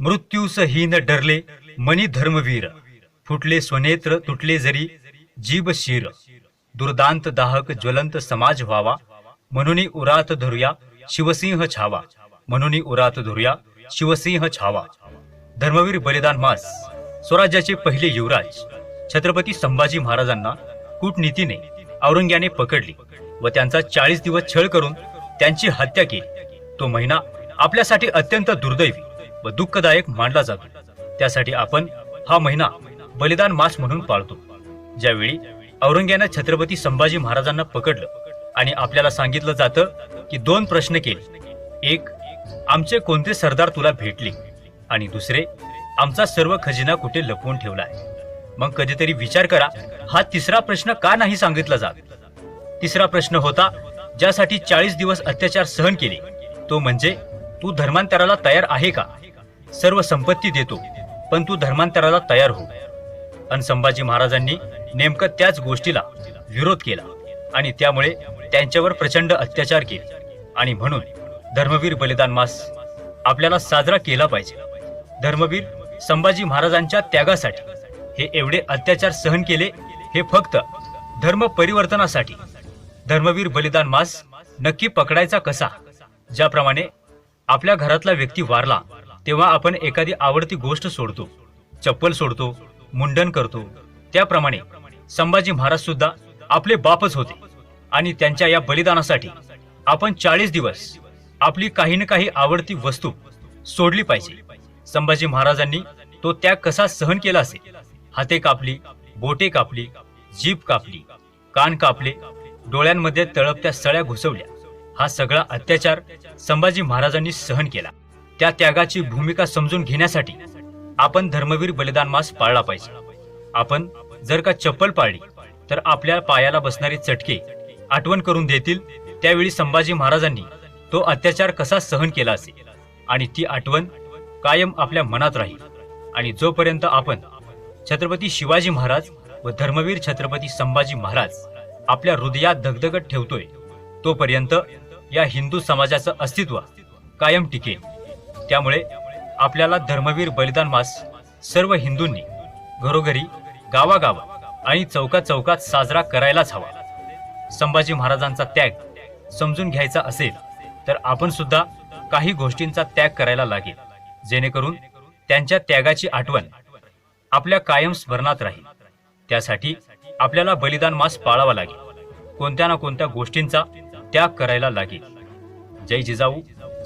मृत्यूस हीन डरले मनी धर्मवीर. फुटले स्वनेत्र तुटले जरी जीव शिर. दुर्दांत दाहक ज्वलंत समाज व्हावा. म्हणून उरात धरूया शिवसिंह छावा. म्हणून उरात धरूया शिवसिंह छावा. धर्मवीर बलिदान मास. स्वराज्याचे पहिले युवराज. छत्रपती संभाजी महाराजांना कूटनीतीने औरंग्याने पकडले व त्यांचा चाळीस दिवस छळ करून त्यांची हत्या केली. तो महिना आपल्यासाठी अत्यंत दुर्दैवी. व दुःखदायक मानला जातो. त्यासाठी आपण हा महिना बलिदान मास म्हणून पाळतो. ज्यावेळी औरंग्यानं छत्रपती संभाजी महाराजांना पकडलं आणि आपल्याला सांगितलं जातं की दोन प्रश्न केले. एक आमचे कोणते सरदार तुला भेटले? आणि दुसरे आमचा सर्व खजिना कुठे लपवून ठेवला आहे? मग कधीतरी विचार करा हा तिसरा प्रश्न का नाही सांगितला जात? तिसरा प्रश्न होता ज्यासाठी चाळीस दिवस अत्याचार सहन केले तो म्हणजे तू धर्मांतराला तयार आहे का? सर्व संपत्ती देतो पण तू धर्मांतराला तयार हो. अन संभाजी महाराजांनी नेमकं त्याच गोष्टीला विरोध केला आणि त्यामुळे त्यांच्यावर प्रचंड अत्याचार केले. आणि म्हणून धर्मवीर बलिदान मास आपल्याला साजरा केला पाहिजे. धर्मवीर संभाजी महाराजांच्या त्यागासाठी हे एवढे अत्याचार सहन केले हे फक्त धर्म परिवर्तनासाठी. धर्मवीर बलिदान मास नक्की पकडायचा कसा? ज्याप्रमाणे आपल्या घरातला व्यक्ती वारला तेव्हा आपण एखादी आवडती गोष्ट सोडतो चप्पल सोडतो मुंडन करतो. त्याप्रमाणे संभाजी महाराज सुद्धा आपले बापच होते आणि त्यांच्या या बलिदानासाठी आपण चाळीस दिवस आपली काही ना काही आवडती वस्तू सोडली पाहिजे. संभाजी महाराजांनी तो त्याग कसा सहन केला असेल हाते कापली बोटे कापली जीभ कापली कान कापले डोळ्यांमध्ये तळपत्या सळ्या घुसवल्या. हा सगळा अत्याचार संभाजी महाराजांनी सहन केला. त्या त्यागाची भूमिका समजून घेण्यासाठी आपण धर्मवीर बलिदान मास पाळला पाहिजे. आपण जर का चप्पल पाळली तर आपल्या पायाला बसणारे चटके आठवण करून देतील त्यावेळी संभाजी महाराजांनी तो अत्याचार कसा सहन केला असेल आणि ती आठवण कायम आपल्या मनात राहील. आणि जोपर्यंत आपण छत्रपती शिवाजी महाराज व धर्मवीर छत्रपती संभाजी महाराज आपल्या हृदयात धगधगत ठेवतोय तोपर्यंत या हिंदू समाजाचं अस्तित्व कायम टिकेल. त्यामुळे आपल्याला धर्मवीर बलिदान मास सर्व हिंदूंनी घरोघरी गावागावा आणि चौकात चौकात साजरा करायलाच हवा. संभाजी महाराजांचा त्याग समजून घ्यायचा असेल तर आपण सुद्धा काही गोष्टींचा त्याग करायला लागेल जेणेकरून त्यांच्या त्यागाची आठवण आपल्या कायम स्मरणात राहील. त्यासाठी आपल्याला बलिदान मास पाळावा लागेल. कोणत्या ना कोणत्या गोष्टींचा त्याग करायला लागेल. जय जिजाऊ.